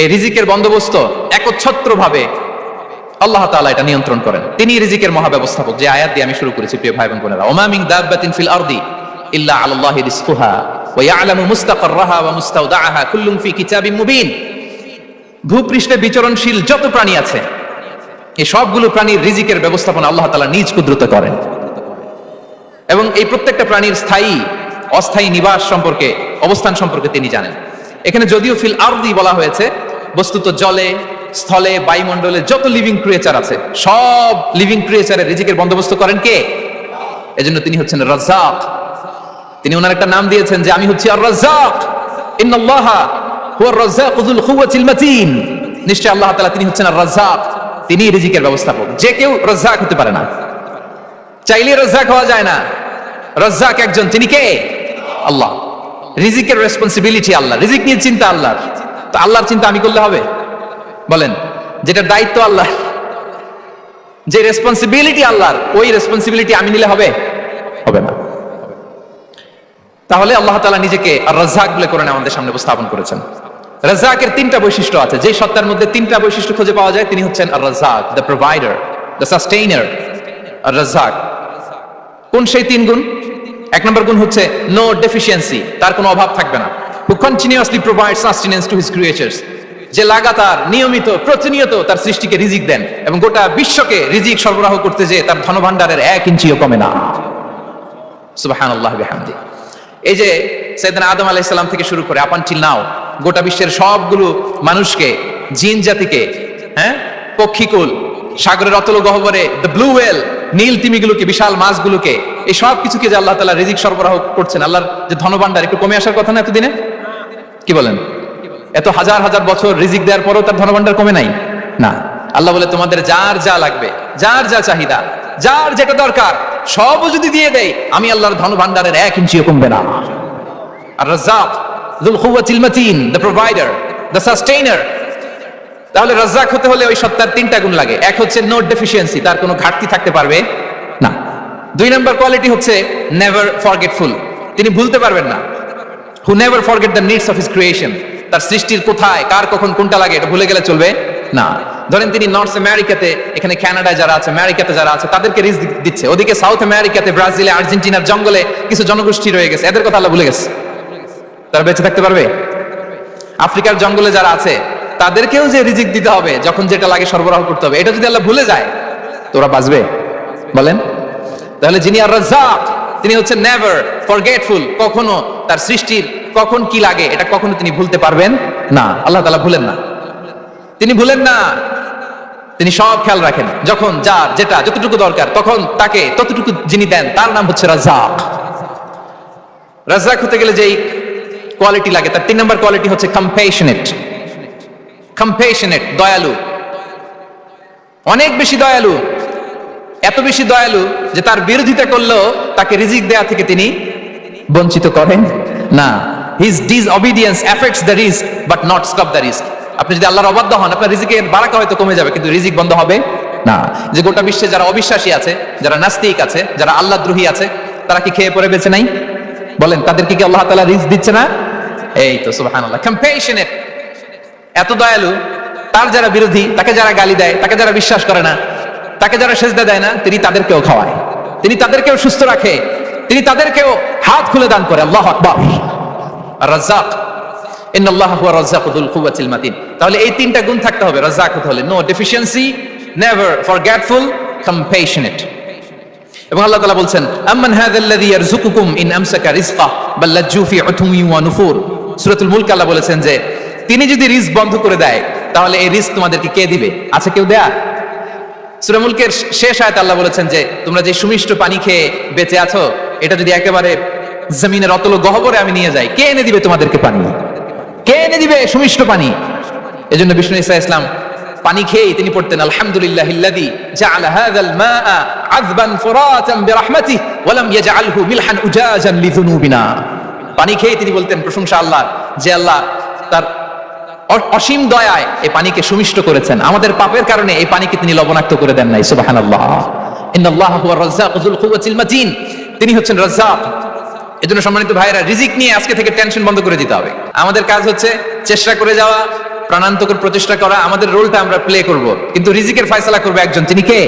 এই রিজিকের বন্দোবস্ত একচ্ছত্র ভাবে আল্লাহ তাআলা এটা নিয়ন্ত্রণ করেন। তিনি রিজিকের মহাব্যবস্থাপক, যে আয়াত দিয়ে আমি শুরু করেছি, প্রিয় ভাই বোন বোনেরা। ওমা মিন দাব্বাতিন ফিল আরদি ইল্লা আলাল্লাহি রিজকুহা ওয়া ইয়ালামু মুস্তাকাররাহা ওয়া মুস্তাওদাআহা কুল্লুম ফি কিতাবিন মুবিন। ভূপৃষ্ঠে বিচরণশীল যত প্রাণী আছে এই সবগুলো প্রাণীর রিজিকের ব্যবস্থাপনা আল্লাহ তাআলা নিজ কুদরতে করেন। এবং এই প্রত্যেকটা প্রাণীর স্থায়ী, অস্থায়ী নিবাস সম্পর্কে, অবস্থান সম্পর্কে তিনি জানেন। এখানে যদিও ফিল আরদি বলা হয়েছে বস্তুত জলে, স্থলে, বায়ুমণ্ডলে যত লিভিং ক্রিয়েচার আছে, সব লিভিং ক্রিয়েচারের রিজিকের বন্দোবস্ত করেন কে? এজন্য তিনি হচ্ছেন রাজ্জাক। তিনি ওনার একটা নাম দিয়েছেন যে, আমি হচ্ছি আর রাজ্জাক ইন্নাল্লাহা হুয়া রাজ্জাকুল কুওয়াতিল মাতিন। নিশ্চয় আল্লাহ তাআলা তিনি হচ্ছেন আর রাজ্জাক তিনি রিজিকের ব্যবস্থাপক। যে কেউ রাজ্জাক হতে পারে না। চাইলে রাজ্জাক হওয়া যায় না। রাজ্জাক একজন। তিনি কে? আল্লাহ। রিজিকের রেসপন্সিবিলিটি আল্লাহ। রিজিক নিয়ে চিন্তা আল্লাহর। তো আল্লাহর চিন্তা আমি করলে হবে? বলেন, যেটা দায়িত্ব আল্লাহ যে রেসপন্সিবিলিটি আল্লাহর, ওই রেসপন্সিবিলিটি আমি নিলে হবে? হবে না। তাহলে আল্লাহ তাআলা নিজেকে আর রাজ্জাক বলে করে আমাদের সামনে উপস্থাপন করেছেন। রাজ্জাকের তিনটা বৈশিষ্ট্য আছে। যে সত্তার মধ্যে তিনটা বৈশিষ্ট্য খুঁজে পাওয়া যায়, তিনি হচ্ছেন আর রাজ্জাক দ্য প্রোভাইডার দ্য সাস্টেইনার আর রাজ্জাক। কোন সেই তিন গুণ? এক নম্বর গুণ হচ্ছে নো ডেফিসিয়েন্সি তার কোনো অভাব থাকবে না। Who continuously provide sustenance to his creatures যে লাগাতার, নিয়মিত, প্রতিনিয়ত তার সৃষ্টিকে রিজিক দেন এবং গোটা বিশ্বকে রিজিক সরবরাহ করতে যে তার ধনভাণ্ডারের এক ইঞ্চিও কমে না। সুবহানাল্লাহ বিহামদি। এই যে সৈয়দনা আদম সালাম থেকে শুরু করে আপান টিল নাও গোটা বিশ্বের সবগুলো মানুষকে, জিন জাতিকে হ্যাঁ পক্ষীকুল, সাগরের অতল গহ্বরে দ্য ব্লু ওয়েল নীল তিমিগুলোকে, বিশাল মাছগুলোকে, এই সব কিছুকে যে আল্লাহ তাআলা রিজিক সরবরাহ করছেন, আল্লাহর যে ধনভাণ্ডার, একটু কমে আসার কথা না এতদিনে? কি বলেন? এত হাজার হাজার বছর রিজিক দেওয়ার পরেও তার ধনভাণ্ডার কমে নাই? না। আল্লাহ বলে, তোমাদের যার যা লাগবে, যার যা চাহিদা, যার যেটা দরকার, সব যদি দিয়ে দেয় আমি আল্লাহর ধন ভান্ডারের এক ইঞ্চিও কমবে না। আর রাজ্জাক যুল কুওয়াতিল মাতিন দ্য প্রোভাইডার দ্য সাস্টেইনার তাহলে রাজ্জাক হতে হলে ওই সত্তার তিনটা গুণ লাগে। এক হচ্ছে নো ডেফিসিয়েন্সি তার কোনো ঘাটতি থাকতে পারবে না। দুই নম্বর কোয়ালিটি হচ্ছে নেভার ফরগেটফুল তিনি ভুলতে পারবেন না। Who never forget the needs of his creation তার সৃষ্টির কোথায়, কার কখন কোনটা লাগে, এটা ভুলে গেলে চলবে না। ধরেন তিনি নর্থ আমেরিকাতে এখানে কানাডায় যারা আছে আমেরিকাতে যারা আছে, তাদেরকে রিস্ক দিচ্ছে। ওদিকে সাউথ আমেরিকাতে ব্রাজিলে আর্জেন্টিনার জঙ্গলে কিছু জনগোষ্ঠী রয়ে গেছে। এদের কথা আল্লাহ ভুলে গেছে। তারা বেঁচে থাকতে পারবে? আফ্রিকার জঙ্গলে যারা আছে, তাদেরকেও যে রিজিক দিতে হবে, যখন যেটা লাগে সরবরাহ করতে হবে, এটা যদি আল্লাহ ভুলে যায়, তো ওরা বাঁচবে। বলেন? তাহলে যিনি আর রাজ্জাক তিনি হচ্ছেন নেভার ফরগেটফুল কখনো তার সৃষ্টির কখন কি লাগে এটা কখনো তিনি ভুলতে পারবেন না। আল্লাহ তালা ভুলেন না। তিনি ভুলেন না। তিনি সব খেয়াল রাখেন, যখন, যার, যেটা, যতটুকু দরকার, তখন তাকে ততটুকু যিনি দেন, তার নাম হচ্ছে রাজ্জাক। রাজ্জাক হতে গেলে যেই কোয়ালিটি লাগে, তার তিন নম্বর কোয়ালিটি হচ্ছে কম্পেশনেট কম্পেশনেট দয়ালু। অনেক বেশি দয়ালু। এত বেশি দয়ালু যে তার বিরোধিতা করলেও তাকে রিজিক দেয়া থেকে তিনি বঞ্চিত করেন। না his disobedience effects the risk but not stop the risk আপনি যদি আল্লাহর অবাধ্য হন, আপনার রিজিকের বারাকা হয়তো কমে যাবে, কিন্তু রিজিক বন্ধ হবে। না, যে গোটা বিশ্বে যারা অবিশ্বাসী আছে, যারা নাস্তিক আছে, যারা আল্লাহ দ্রোহী আছে, তারা কি খেয়ে পড়ে বেঁচে নাই? বলেন, তাদেরকে কি আল্লাহ তালা রিস্ক দিচ্ছে না? এই তো, সুবহানাল্লাহ। কম্পেশনেট এত দয়ালু, তার যারা বিরোধী, তাকে যারা গালি দেয়, তাকে যারা বিশ্বাস করে না তাকে যারা সেজদা দেয় না, তিনি তাদেরকেও খাওয়ায়। তিনি তাদেরকেও সুস্থ রাখে। তিনি তাদেরকেও হাত খুলে দান করে। আল্লাহ আকবার। রাজ্জাক। তাহলে এই তিনটা গুণ থাকতে হবে। রাজ্জাক হলে no deficiency never forgetful compassionate এবং আল্লাহ তাআলা আম্মান হাযাল্লাযী ইয়ারযুকুকুম ইন আমসাকা বাল লাজ্জু ওয়া নুফুর। সূরাতুল মুলক আল্লাহ বলেছেন যে, তিনি যদি রিস্ক বন্ধ করে দেয়, তাহলে এই রিস্ক তোমাদেরকে কে দিবে? আছে কেউ দেয়া? সূরা মুলকের শেষ আয়াত আল্লাহ বলেছেন যে, তোমরা যে সুমিষ্ট পানি খেয়ে বেঁচে আছো, এটা যদি একেবারে জমিনের অতল গহ্বরে আমি নিয়ে যাই, কে এনে দিবে তোমাদেরকে পানি? কে এনে দিবে সুমিষ্ট পানি? এজন্য বিষ্ণু ইসা ইসলাম পানি খেয়ে তিনি পড়তেন, আলহামদুলিল্লাহ পানি খেয়ে তিনি বলতেন, প্রশংসা আল্লাহর, যে আল্লাহ তার অসীম দয়ায় এই পানিকে সুমিষ্ট করেছেন। আমাদের পাপের কারণে এই পানিকে তিনি লবণাক্ত করে দেন নাই মাতিন তিনি হচ্ছেন রাজ্জাক। এজন্য সম্মানিত ভাইরা রিজিক নিয়ে আজকে থেকে টেনশন বন্ধ করে দিতে হবে। আমাদের কাজ হচ্ছে চেষ্টা করে যাওয়া, প্রাণান্তকর প্রচেষ্টা করা, আমাদের রোলটা আমরা প্লে করব। কিন্তু রিজিকের ফয়সালা করবে একজন, তিনি কে?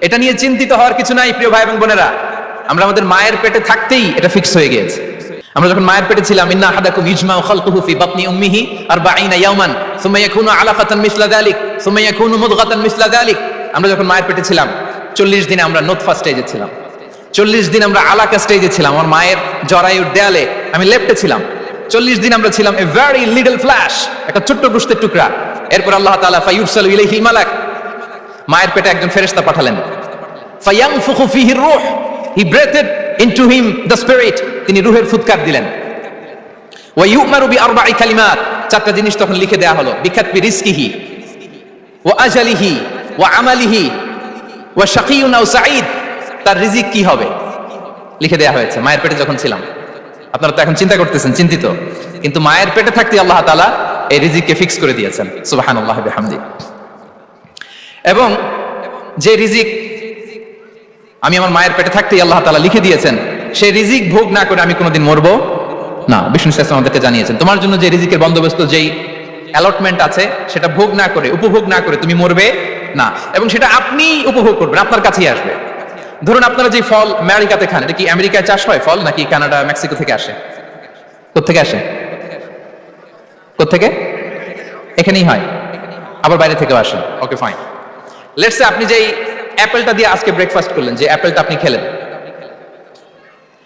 এটা নিয়ে চিন্তিত হওয়ার কিছু নাই, প্রিয় ভাই এবং বোনেরা। আমরা আমাদের মায়ের পেটে থাকতেই এটা ফিক্স হয়ে গিয়েছে। আমরা যখন মায়ের পেটে ছিলাম, ইন্না আহাদাকুম ইজমাউ খালকুহু ফি বাতনি উম্মিহি 40 ইয়াওমান সুম্মা ইয়াকুনু আলাকাতান মিসলা যালিক, সুম্মা ইয়াকুনু মুদগাতান মিসলা যালিক। আমরা যখন মায়ের পেটে ছিলাম 40 দিনে আমরা নোতফা স্টেজে ছিলাম। চল্লিশ দিন আমরা আলাকা স্টেজে ছিলাম। আমার মায়ের জরায়ুর দেয়ালে আমি লেপটে ছিলাম। চল্লিশ দিন আমরা ছিলাম এ ভেরি লিটল ফ্ল্যাশ একটা ছোট্ট বুঝতের টুকরা। এরপর আল্লাহ তাআলা ফায়ুরসালু ইলাইহিল মালাক, মায়ের পেটে একজন ফেরেশতা পাঠালেন। ফায়ানফুখু ফিহি রূহ he breathed into him the spirit তিনি রুহের ফুৎকার দিলেন। ওয়া ইউমারু বিআরবা'i কালিমাত। চারটা জিনিস তখন লিখে দেয়া হলো। বিখাতবি রিজকিহি, ওয়া আজালিহি, ওয়া আমালিহি, ওয়া শাকিয়ুন আও সাঈদ। তার রিজিক কি হবে? লিখে দেয়া হয়েছে। মায়ের পেটে যখন ছিলাম। আপনারা তো এখন চিন্তা করতেছেন, চিন্তিত। কিন্তু মায়ের পেটে থাকতে আল্লাহ তাআলা এই রিজিককে ফিক্স করে দিয়েছেন। সুবহানাল্লাহি বিহামদি। এবং যে রিজিক আমি আমার মায়ের পেটে থাকতেই আল্লাহ তালা লিখে দিয়েছেন সেই রিজিক ভোগ না করে আমি কোনোদিন মরবো? না, বিষ্ণু শাস্ত্র আমাদেরকে জানিয়েছেন, তোমার জন্য যে রিজিকের বন্দোবস্ত, যেই অ্যালটমেন্ট আছে, সেটা ভোগ না করে, উপভোগ না করে তুমি মরবে? না, এবং সেটা আপনি উপভোগ করবেন, আপনার কাছেই আসবে। ধরুন আপনারা যে ফল আমেরিকাতে খান, এটা কি আমেরিকায় চাষ হয় ফল, নাকি কানাডা, মেক্সিকো থেকে আসে? কোথেকে আসে? কোথেকে এখানেই হয়। আবার বাইরে থেকেও আসে। ওকে ফাইন লেটসে আপনি যেই অ্যাপেলটা দিয়ে আজকে ব্রেকফাস্ট করলেন, যে অ্যাপেলটা আপনি খেলেন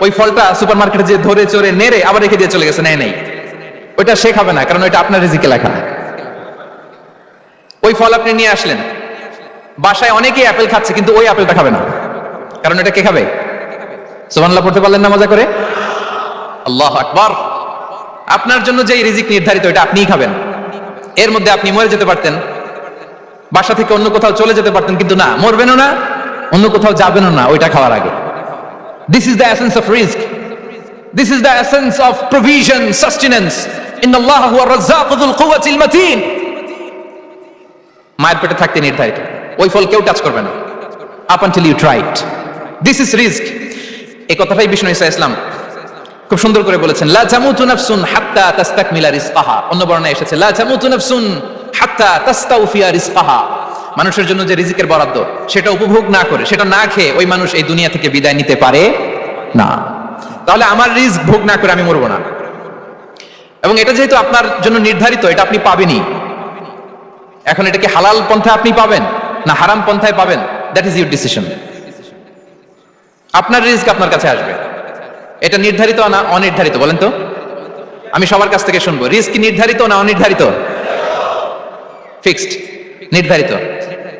ওই ফলটা সুপার মার্কেটে যে ধরে চড়ে নেড়ে আবার রেখে দিয়ে চলে গেছে, নেয় নেই। ওইটা সে খাবে না, কারণ ওইটা আপনার রিজিকে লেখা। ওই ফল আপনি নিয়ে আসলেন। বাসায় অনেকেই অ্যাপেল খাচ্ছে, কিন্তু ওই অ্যাপেলটা খাবে না। কারণ এটা কে খাবে? সুবহানাল্লাহ, পড়তে পারলেন না মজা করে? আল্লাহ আকবার। আপনার জন্য যে রিজিক নির্ধারিত এটা আপনিই খাবেন। এর মধ্যে আপনি মরে যেতে পারতেন। বাসা থেকে অন্য কোথাও চলে যেতে পারতেন, কিন্তু না, মরবেনও না, অন্য কোথাও যাবেনও না, ওইটা খাওয়ার আগে। This is the essence of risk this is the essence of provision sustenance ইন আল্লাহ হুয়া রাজ্জাকুল কুওয়াতিল মাতিন মায়ের পেটে থাকতে নির্ধারিত। ওই ফল কেউ টাচ করবে না। Up until you tried this is risk এই কথাটাই বিষ্ণু ইসা ইসলাম খুব সুন্দর করে বলেছেন, লা জামুতু নাফসুন হাত্তা তাস্তাকমিলা রিজকাহা। অন্য বর্ণায় এসেছে, লা জামুতু নাফসুন হাত্তা তাস্তাউফিয়া রিজকাহা। মানুষের জন্য যে রিজিকের বরাদ্দ, সেটা উপভোগ না করে, সেটা না খেয়ে ওই মানুষ এই দুনিয়া থেকে বিদায় নিতে পারে? না। তাহলে আমার রিস্ক ভোগ না করে আমি মরবো না। এবং এটা যেহেতু আপনার জন্য নির্ধারিত, এটা আপনি পাবেনই। এখন এটাকে হালাল পন্থায় আপনি পাবেন, না হারাম পন্থায় পাবেন? দ্যাট ইজ ইউর ডিসিশন আপনার রিস্ক আপনার কাছে আসবে। এটা নির্ধারিত না অনির্ধারিত, বলেন তো? আমি সবার কাছ থেকে শুনব রিস্ক নির্ধারিত না অনির্ধারিত? ফিক্সড নির্ধারিত।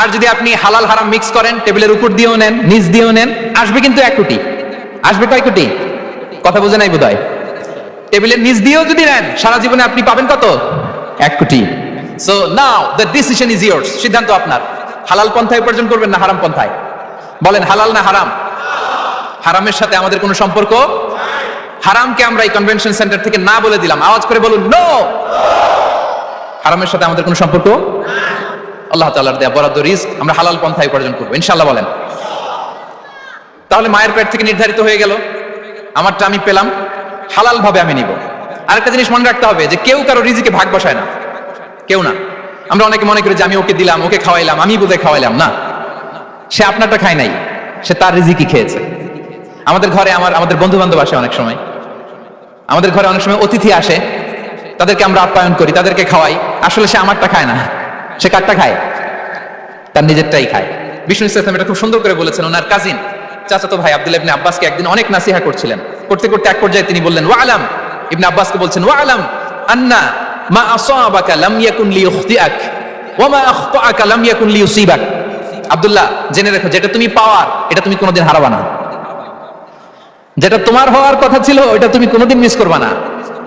আর যদি আপনি হালাল হারাম মিক্স করেন টেবিলের উপর দিয়েও নেন, নিচ দিয়েও নেন, আসবে কিন্তু এক কোটি। আসবে কয় কোটি? কথা বোঝে নাই বোধহয়? টেবিলের নিচ দিয়েও যদি নেন, সারা জীবনে আপনি পাবেন কত? এক কোটি। So now the decision is yours সিদ্ধান্ত আপনার। হালাল পন্থায় উপার্জন করবেন না হারাম পন্থায়? বলেন, হালাল না হারাম? হারামের সাথে আমাদের কোনো সম্পর্ক হারামকে আমরা এই কনভেনশন সেন্টার থেকে না বলে দিলাম। আওয়াজ করে বলুন নো হারামের সাথে আমাদের কোনো সম্পর্ক আল্লাহ তাআলার দেয়া বরাদ্দ রিস্ক আমরা হালাল পন্থায় উপার্জন করব। ইনশাআল্লাহ বলেন। তাহলে মায়ের পেট থেকে নির্ধারিত হয়ে গেল। আমারটা আমি পেলাম। হালাল ভাবে আমি নিব। আরেকটা জিনিস মনে রাখতে হবে যে কেউ কারও রিজিকে ভাগ বসায় না। কেউ না। আমরা অনেকে মনে করি যে আমি ওকে দিলাম, ওকে খাওয়াইলাম, আমি বোধহয় খাওয়াইলাম, না। সে আপনারটা খায় নাই। সে তার রিজিকই খেয়েছে। আমাদের ঘরে আমার, আমাদের বন্ধু বান্ধব আসে অনেক সময়। আমাদের ঘরে অনেক সময় অতিথি আসে। তাদেরকে আমরা আপ্যায়ন করি, তাদেরকে খাওয়াই। আসলে সে আমারটা খায় না। সে কারটা খায়? তার নিজেরটাই খায়। বিষ্ণু ইসলাম এটা খুব সুন্দর করে বলেছেন, ওনার কাজিন চাচাতো ভাই আব্দুল্লাহ ইবনে আব্বাসকে একদিন অনেক নাসিহা করছিলেন। করতে করতে এক পর্যায়ে তিনি বললেন ওয়া আলাম ইবনে আব্বাসকে বলছেন ওয়া আলাম আন্না মা আসাবাকা লাম ইয়াকুন লিইখতিআক ওয়া মা আখতাআকা লাম ইয়াকুন লিইউসিবাক আব্দুল্লাহ, জেনে রেখো, যেটা তুমি পাওয়ার, এটা তুমি কোনোদিন হারাবা না। যেটা তোমার হওয়ার কথা ছিল ওটা তুমি কোনোদিন মিস করবা না।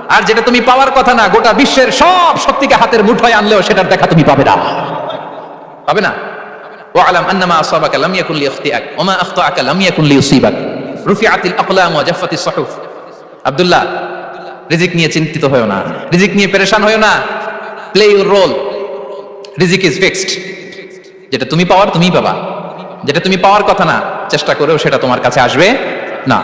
আর যেটা তুমি পাওয়ার কথা না, গোটা বিশ্বের সব শক্তিকে হাতের মুঠোয় আনলেও সেটার দেখা তুমি পাবে না। পাবে না? ওয়ালাম আন্নামা আব্দুল্লাহ, রিজিক নিয়ে চিন্তিত না। রিজিক নিয়ে না। প্লে রোল রিজিক ইজ ফিক্সড যেটা তুমি পাওয়ার তুমিই পাবা। যেটা তুমি পাওয়ার কথা না, চেষ্টা করেও সেটা তোমার কাছে আসবে না।